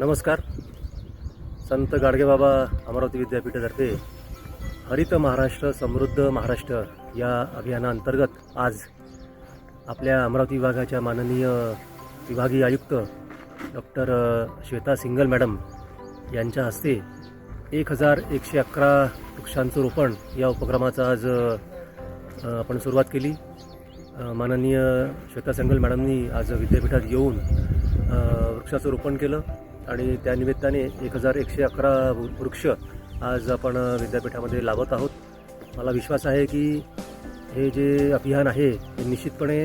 नमस्कार. संत गाडगेबाबा अमरावती विद्यापीठातर्फे हरित महाराष्ट्र समृद्ध महाराष्ट्र या अभियानाअंतर्गत आज आपल्या अमरावती विभागाच्या माननीय विभागीय आयुक्त डॉक्टर श्वेता सिंगल मॅडम यांच्या हस्ते एक हजार एकशे अकरा वृक्षांचं रोपण या उपक्रमाचा आज आपण सुरुवात केली. माननीय श्वेता सिंगल मॅडमनी आज विद्यापीठात येऊन वृक्षाचं रोपण केलं. आणि त्यानिमित्ताने एक हजार एकशे अकरा वृक्ष आज आपण विद्यापीठामध्ये लावत आहोत. मला विश्वास आहे की हे जे अभियान आहे हे निश्चितपणे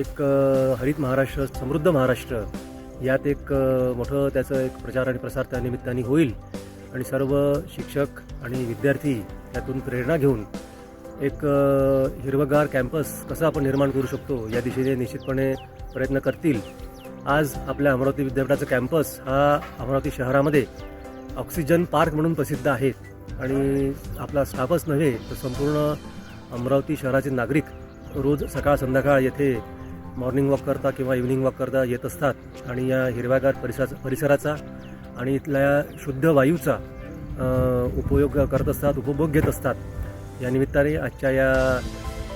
एक हरित महाराष्ट्र समृद्ध महाराष्ट्र यात एक मोठं त्याचं एक प्रचार आणि प्रसार त्या निमित्ताने होईल. आणि सर्व शिक्षक आणि विद्यार्थी त्यातून प्रेरणा घेऊन एक हिरवगार कॅम्पस कसं आपण निर्माण करू शकतो या दिशेने निश्चितपणे प्रयत्न करतील. आज आपल्या अमरावती विद्यापीठाचं कॅम्पस हा अमरावती शहरामध्ये ऑक्सिजन पार्क म्हणून प्रसिद्ध आहे. आणि आपला स्टाफच नव्हे तर संपूर्ण अमरावती शहराचे नागरिक रोज सकाळ संध्याकाळ येथे मॉर्निंग वॉक करता किंवा इव्हिनिंग वॉक करता येत असतात. आणि या हिरव्यागार परिसराचा परिसराचा आणि इथल्या शुद्ध वायूचा उपयोग करत असतात उपभोग घेत असतात. या निमित्ताने आजच्या या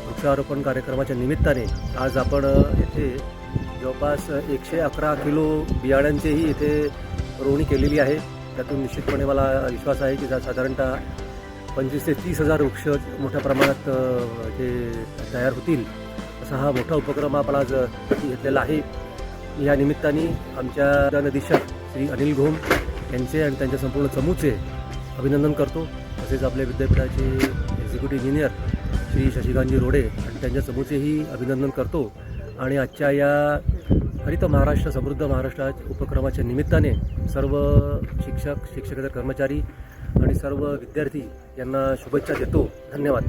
वृक्षारोपण कार्यक्रमाच्या निमित्ताने आज आपण येथे जवळपास एकशे अकरा किलो बियाण्यांचीही इथे रोवणी केलेली आहे. त्यातून निश्चितपणे मला विश्वास आहे की साधारणतः पंचवीस ते तीस हजार वृक्ष मोठ्या प्रमाणात जे तयार होतील. असा हा मोठा उपक्रम आपण आज घेतलेला आहे. या निमित्ताने आमच्या नदीशक श्री अनिल घोम यांचे आणि त्यांच्या संपूर्ण चमूचे अभिनंदन करतो. तसेच आपल्या विद्यापीठाचे एक्झिक्युटिव्ह इंजिनियर श्री शशिकांतजी रोडे आणि त्यांच्या चमूचेही अभिनंदन करतो. आणि आजच्या या हरित महाराष्ट्र समृद्ध महाराष्ट्र उपक्रमाच्या निमित्ताने सर्व शिक्षक शिक्षक कर्मचारी आणि सर्व विद्यार्थी यांना शुभेच्छा देतो. धन्यवाद.